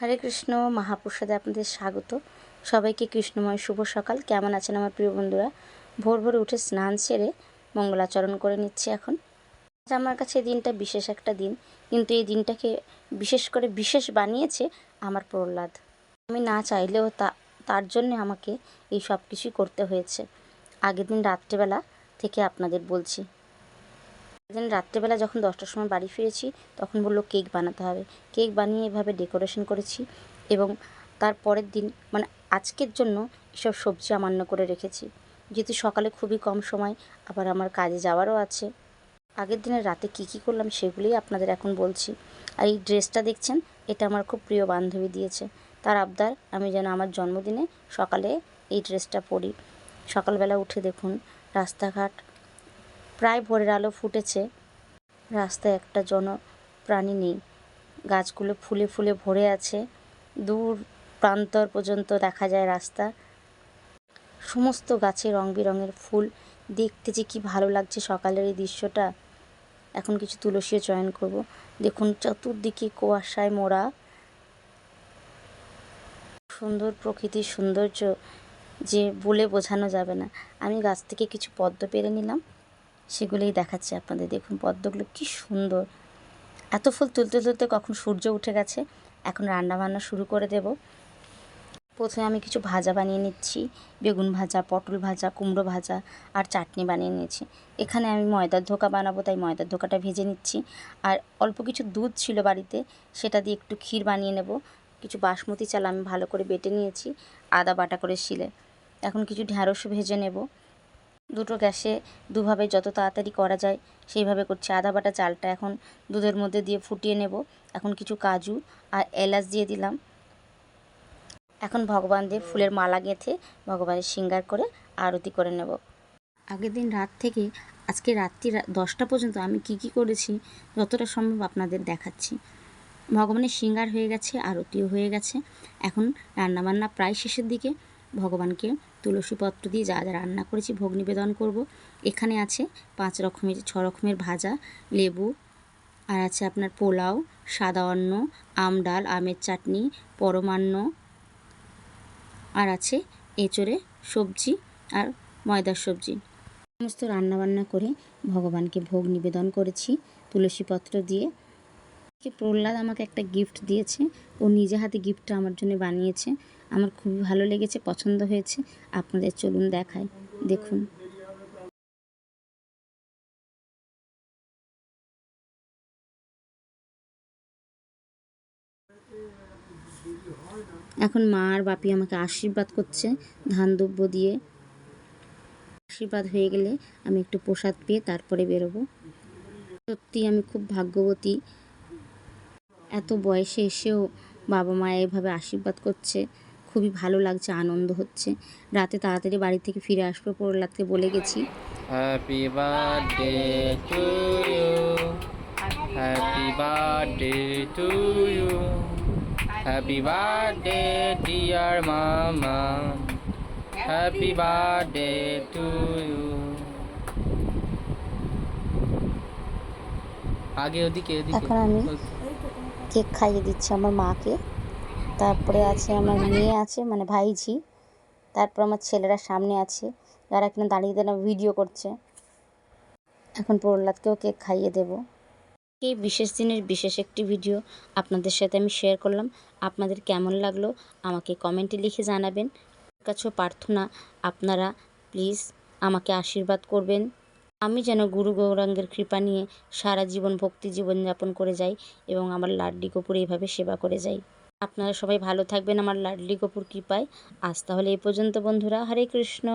হরে কৃষ্ণ মহাপ্রসাদে আপনাদের স্বাগত। সবাইকে কৃষ্ণময় শুভ সকাল। কেমন আছেন আমার প্রিয় বন্ধুরা? ভোর ভোর উঠে স্নান সেরে মঙ্গলাচরণ করে নিচ্ছি এখন। আজ আমার কাছে দিনটা বিশেষ একটা দিন, কিন্তু এই দিনটাকে বিশেষ করে বিশেষ বানিয়েছে আমার প্রহ্লাদ। আমি না চাইলেও তা, তার জন্য আমাকে এই সব কিছুই করতে হয়েছে। আগের দিন রাত্রেবেলা থেকে আপনাদের বলছি। দিন রাত্রেবেলা যখন দশটার সময় বাড়ি ফিরেছি, তখন বলল, কেক বানাতে হবে। কেক বানিয়ে এভাবে ডেকোরেশন করেছি এবং তার পরের দিন মানে আজকের জন্য এসব সবজি আমান্য করে রেখেছি। যেহেতু সকালে খুবই কম সময়, আবার আমার কাজে যাওয়ারও আছে। আগের দিনের রাতে কী কী করলাম সেগুলোই আপনাদের এখন বলছি। আর এই ড্রেসটা দেখছেন, এটা আমার খুব প্রিয় বান্ধবী দিয়েছে। তার আবদার, আমি যেন আমার জন্মদিনে সকালে এই ড্রেসটা পরি। সকালবেলা উঠে দেখুন, রাস্তাঘাট প্রায় ভোরের আলো ফুটেছে। রাস্তায় একটা জন প্রাণী নেই। গাছগুলো ফুলে ফুলে ভরে আছে। দূর প্রান্তর পর্যন্ত দেখা যায় রাস্তা। সমস্ত গাছে রং বেরঙের ফুল। দেখতে যে কি ভালো লাগছে সকালের এই দৃশ্যটা। এখন কিছু তুলসীও চয়ন করব। দেখুন চতুর্দিকে কুয়াশায় মোড়া। সুন্দর প্রকৃতির সৌন্দর্য যে বলে বোঝানো যাবে না। আমি গাছ থেকে কিছু পদ্ম পেরে নিলাম। সেগুলোই দেখাচ্ছি আপনাদের। দেখুন পদ্মগুলো কি সুন্দর। এত ফুল তুলতে তুলতে কখন সূর্য উঠে গেছে, এখন রান্না বান্না শুরু করে দেব। প্রথমে আমি কিছু ভাজা বানিয়ে নিচ্ছি, বেগুন ভাজা, পটল ভাজা, কুমড়ো ভাজা আর চাটনি বানিয়ে নিয়েছি। এখানে আমি ময়দার ধোকা বানাবো, তাই ময়দার ধোকাটা ভেজে নিচ্ছি। আর অল্প কিছু দুধ ছিল বাড়িতে, সেটা দিয়ে একটু ক্ষীর বানিয়ে নেব। কিছু বাসমতি চাল আমি ভালো করে বেটে নিয়েছি, আদা বাটা করে শিলে। এখন কিছু ঢ্যাঁড়স ভেজে নেব। দুটো গ্যাসে দুভাবে যত তাড়াতাড়ি করা যায়, সেইভাবে করছি। আদা বাটা চালটা এখন দুধের মধ্যে দিয়ে ফুটিয়ে নেব। এখন কিছু কাজু আর এলাচ দিয়ে দিলাম। এখন ভগবানদের ফুলের মালা গেঁথে ভগবানের শৃঙ্গার করে আরতি করে নেব। আগের দিন রাত থেকে আজকে রাত্রি দশটা পর্যন্ত আমি কি কি করেছি, যতটা সম্ভব আপনাদের দেখাচ্ছি। ভগবানের শৃঙ্গার হয়ে গেছে, আরতিও হয়ে গেছে। এখন রান্নাবান্না প্রায় শেষের দিকে। ভগবানকে তুলসী পত্র দিয়ে যা যা রান্না করেছি, ভোগ নিবেদন করব। এখানে আছে পাঁচ রকমের, ছ রকমের ভাজা, লেবু, আর আছে আপনার পোলাও, সাদা অন্ন, আম ডাল, আমের চাটনি, পরমান্ন, আর আছে এঁচড়ে সবজি আর ময়দার সবজি। সমস্ত রান্নাবান্না করে ভগবানকে ভোগ নিবেদন করেছি, তুলসী পত্র দিয়ে। প্রহ্লাদ আমাকে একটা গিফট দিয়েছে, ও নিজে হাতে গিফটটা আমার জন্য বানিয়েছে। আমার খুবই ভালো লেগেছে, পছন্দ হয়েছে। আপনাদের চলুন দেখায় দেখুন। এখন মা আর বাপি আমাকে আশীর্বাদ করছে, ধান দ্রব্য দিয়ে। আশীর্বাদ হয়ে গেলে আমি একটু প্রসাদ পেয়ে তারপরে বেরোবো। সত্যি আমি খুব ভাগ্যবতী। এত বয়সে এসেও বাবা মা এভাবে আশীর্বাদ করছে। খুবই ভালো লাগছে আনন্দ হচ্ছে। রাতে তাড়াতাড়ি বাড়ি থেকে ফিরে আসব প্রহ্লাদকে বলে গেছি। Happy birthday to you happy birthday to you happy birthday dear মামা হ্যাপি বার্থডে টু ইউ আগে ওদিকে আমি কেক খাইয়ে দিচ্ছি আমার মাকে। তারপরে আছে আমার মেয়ে আছে মানে ভাইঝি। তারপর আমার ছেলেরা সামনে আছে, যারা কিনা দাঁড়িয়ে দাঁড়িয়ে ভিডিও করছে। এখন প্রহ্লাদকেও কেক খাইয়ে দেব। এই বিশেষ দিনের বিশেষ একটি ভিডিও আপনাদের সাথে আমি শেয়ার করলাম। আপনাদের কেমন লাগল আমাকে কমেন্টে লিখে জানাবেন। কাছেও প্রার্থনা, আপনারা প্লিজ আমাকে আশীর্বাদ করবেন। আমি যেন গুরু গৌরাঙ্গের কৃপা নিয়ে সারা জীবন ভক্তি জীবনযাপন করে যাই এবং আমার লাড্ডি কপুর এইভাবে সেবা করে যাই। আপনারা সবাই ভালো থাকবেন। আমার লাডলি গপুর কৃপায়। আজ তাহলে এই পর্যন্ত বন্ধুরা। হরে কৃষ্ণ।